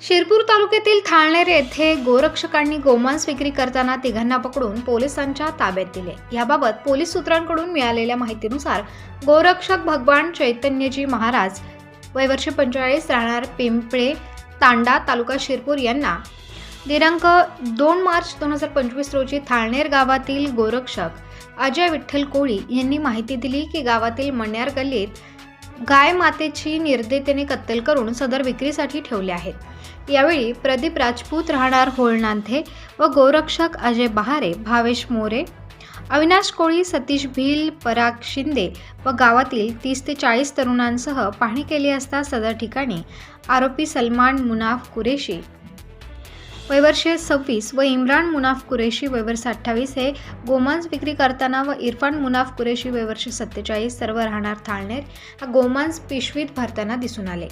शिरपूर तालुक्यातील थाळनेर येथे गोरक्षकांनी गोमांस विक्री करताना तिघांना पकडून पोलिसांच्या ताब्यात दिले. याबाबत पोलीस सूत्रांकडून मिळालेल्या माहितीनुसार गोरक्षक भगवान चैतन्यजी महाराज वय वर्ष पंचेचाळीस राहणार पिंपळे तांडा तालुका शिरपूर यांना दिनांक दोन मार्च दोन हजार पंचवीस रोजी थाळनेर गावातील गोरक्षक अजय विठ्ठल कोळी यांनी माहिती दिली की गावातील मण्यार गल्लीत गाय मातेची निर्देतेने कत्तल करून सदर विक्रीसाठी ठेवले आहेत. यावेळी प्रदीप राजपूत राहणार होळनांथे व गोरक्षक अजय बहारे भावेश मोरे अविनाश कोळी सतीश भील पराग शिंदे व गावातील तीस ते चाळीस तरुणांसह पाहणी केली असता सदर ठिकाणी आरोपी सलमान मुनाफ कुरेशी वयवर्षे सव्वीस व इम्रान मुनाफ कुरेशी वयवर्ष अठ्ठावीस हे गोमांस विक्री करताना व इरफान मुनाफ कुरेशी वयवर्ष सत्तेचाळीस सर्व राहणार थाळनेर हा गोमांस पिशवीत भरताना दिसून आले.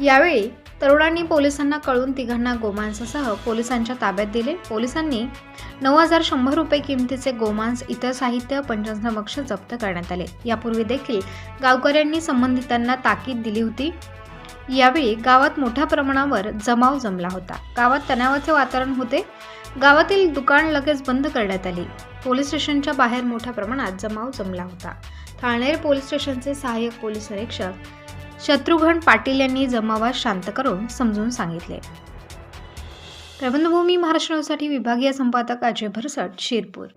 यावेळी तरुणांनी पोलिसांना कळून तिघांना गोमांसासह पोलिसांच्या ताब्यात दिले. पोलिसांनी नऊ हजार शंभर रुपये किमतीचे गोमांस इतर साहित्य पंचसमक्ष जप्त करण्यात आले. यापूर्वी देखील गावकऱ्यांनी संबंधितांना ताकीद दिली होती. यावेळी गावात मोठ्या प्रमाणावर जमाव जमला होता. गावात तणावाचे वातावरण होते. गावातील दुकान लगेच बंद करण्यात आली. पोलीस स्टेशनच्या बाहेर मोठ्या प्रमाणात जमाव जमला होता. ठाणेर पोलीस स्टेशनचे सहाय्यक पोलीस निरीक्षक शत्रुघ्न पाटील यांनी जमावास शांत करून समजून सांगितले. प्रबंधभूमी महाराष्ट्रासाठी विभागीय संपादक अजय भरसट शिरपूर.